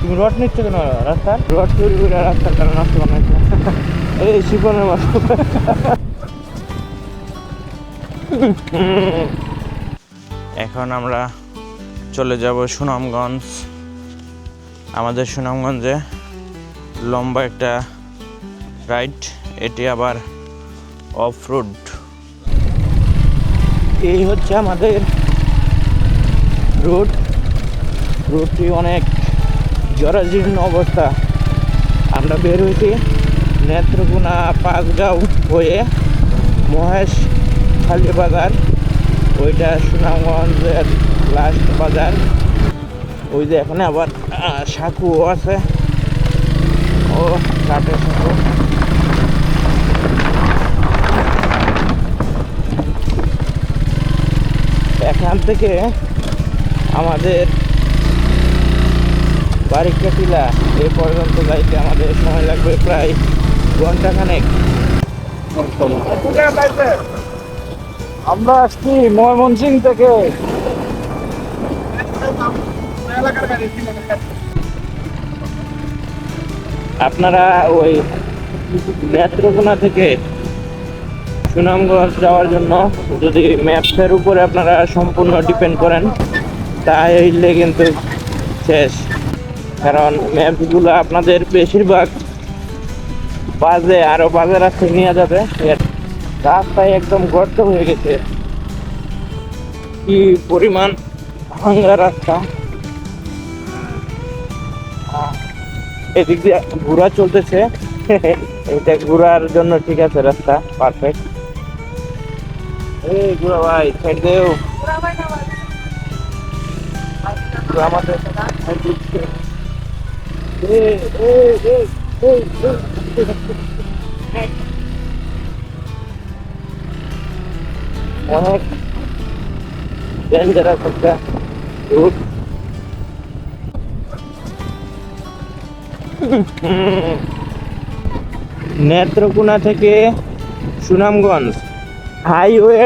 তুমি রড নিচ্ছ কেন রাস্তার? রড তৈরি করে রাস্তার কারণে নষ্ট বানাইছে এই শিপনের মতো। এখন আমরা চলে যাব সুনামগঞ্জ। আমাদের সুনামগঞ্জে লম্বা একটা রাইড, এটি আবার অফ রোড এই হচ্ছে আমাদের রোড। রোডটি অনেক জরাজীর্ণ অবস্থা। আমরা বের হয়েছি নেত্রকোনা পাকগাঁও হয়ে মহেশ খালি বাজার। ওইটা সুনামগঞ্জের লাস্ট বাজার। ওই যে এখানে আবার সাঁকুও আছে। ও, কাঠের সাঁকু। এখান থেকে আমাদের বারিকা টিলা এ পর্যন্ত যাইতে আমাদের সময় লাগবে প্রায় ঘণ্টা খানেক আমরা আসছি ময়মনসিং থেকে। আপনারা ওই নেত্রকোনা থেকে সুনামগঞ্জ যাওয়ার জন্য যদি ম্যাপসের উপরে আপনারা সম্পূর্ণ ডিপেন্ড করেন তাহলে কিন্তু শেষ। কারণ ম্যাপগুলো আপনাদের বেশিরভাগ বাজে, আরও বাজে রাস্তায় নিয়ে যাবে। রাস্তায় একদম গর্ত হয়ে গেছে। কি পরিমাণ ভাঙ্গা রাস্তা। এদিক দিয়ে ঘোরা চলতেছে। এটা ঘোরার জন্য ঠিক আছে, রাস্তা পারফেক্ট এই আমাদের নেত্রকোনা থেকে সুনামগঞ্জ হাইওয়ে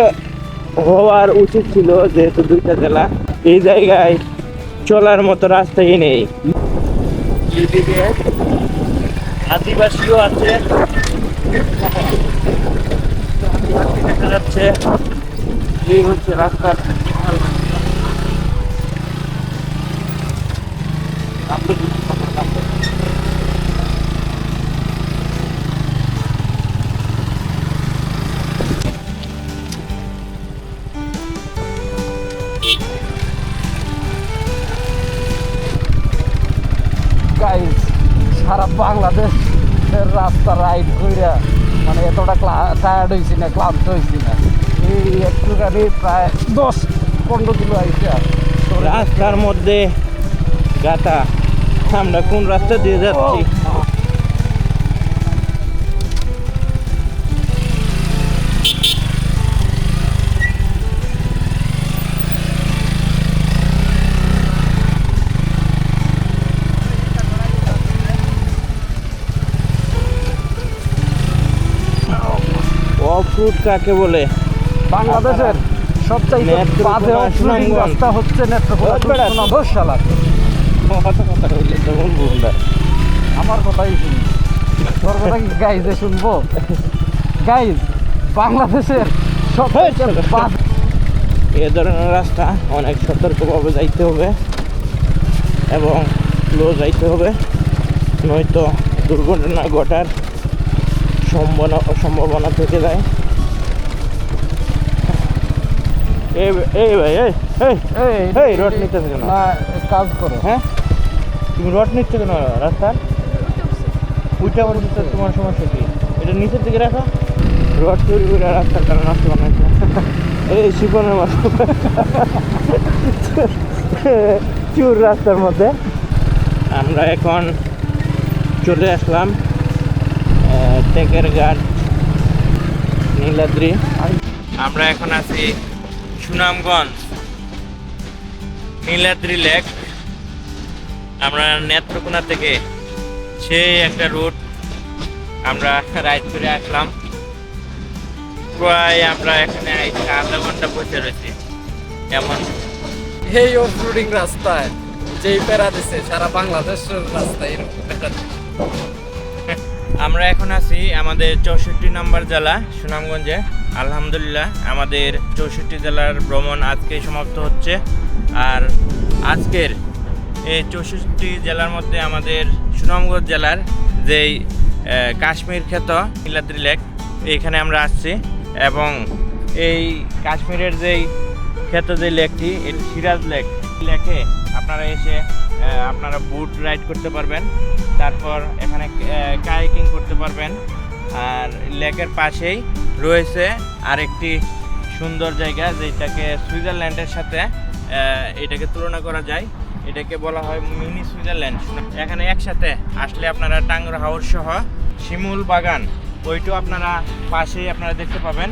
হওয়ার উচিত ছিল যেহেতু দুইটা জেলা, এই জায়গায় চলার মতো রাস্তাই নেই। এদিকে আদিবাসীও আছে। দেখা যাচ্ছে এই হচ্ছে রাস্তার আপনি- সারা বাংলাদেশের রাস্তা রাইড কইরা মানে এতটা টায়ার্ড হয়েছি না ক্লান্ত হয়েছি না। এই একটুখানি প্রায় দশ পনেরো কিলো আইসে রাস্তার মধ্যে গাতা। আমরা কোন রাস্তা দিয়ে যাচ্ছি? অফ রুট কাকে বলে? বাংলাদেশের সবচাইতে বাজে অফরোডিং রাস্তা হচ্ছে নেত্রকোনা না। আমার কথাই শুনি। তোর কথা কি গাইজে শুনব? গাইজ বাংলাদেশের সবচাইতে এ ধরনের রাস্তা অনেক সতর্কভাবে যাইতে হবে এবং স্লো যাইতে হবে। নয়তো দুর্ঘটনা ঘটার সম্ভাবনা সম্ভাবনা থেকে যায়। এই এই ভাই এই এই এই রড নিতেছে কেন? কাজ করো। হ্যাঁ? তুমি রড নিচ্ছ কেন রাস্তার? করে দিতে তোমার সমস্যা কি? এটা নিচের দিকে রাখো। রড তৈরি করে রাস্তার কারণে নষ্ট বানাইছে এই শিপনের মতো। চুর রাস্তার মধ্যে। আমরা এখন চলে আসলাম। টেকের ঘাট, নীলাদ্রি। আমরা এখন আছি সুনামগঞ্জ, নীলাদ্রি লেক। আমরা নেত্রকোনা থেকে সেই একটা রুট আমরা রাইড করে আসলাম। প্রায় আমরা এখানে আধা ঘণ্টা বসে রয়েছি। এমন এই অফরোডিং রাস্তায় যেই প্যারা দিছে, সারা বাংলাদেশের রাস্তায় এরকম। আমরা এখন আছি আমাদের চৌষট্টি নম্বর জেলা, সুনামগঞ্জে। আলহামদুলিল্লাহ, আমাদের চৌষট্টি জেলার ভ্রমণ আজকে সমাপ্ত হচ্ছে। আর আজকের এই চৌষট্টি জেলার মধ্যে আমাদের সুনামগঞ্জ জেলার যেই কাশ্মীর খ্যাত নীলাদ্রি লেক, এইখানে আমরা আসছি। এবং এই কাশ্মীরের যেই খ্যাত যে লেকটি, এটি সিরাজ লেক। লেকে আপনারা এসে আপনারা বুট রাইড করতে পারবেন। তারপর এখানে কায়াকিং করতে পারবেন। আর লেকের পাশেই রয়েছে আরেকটি সুন্দর জায়গা, যেটাকে সুইজারল্যান্ডের সাথে এটাকে তুলনা করা যায়। এটাকে বলা হয় মিনি সুইজারল্যান্ড। এখানে একসাথে আসলে আপনারা টাঙ্গুর হাউস সহ শিমুল বাগান, ওইটাও আপনারা পাশেই আপনারা দেখতে পাবেন।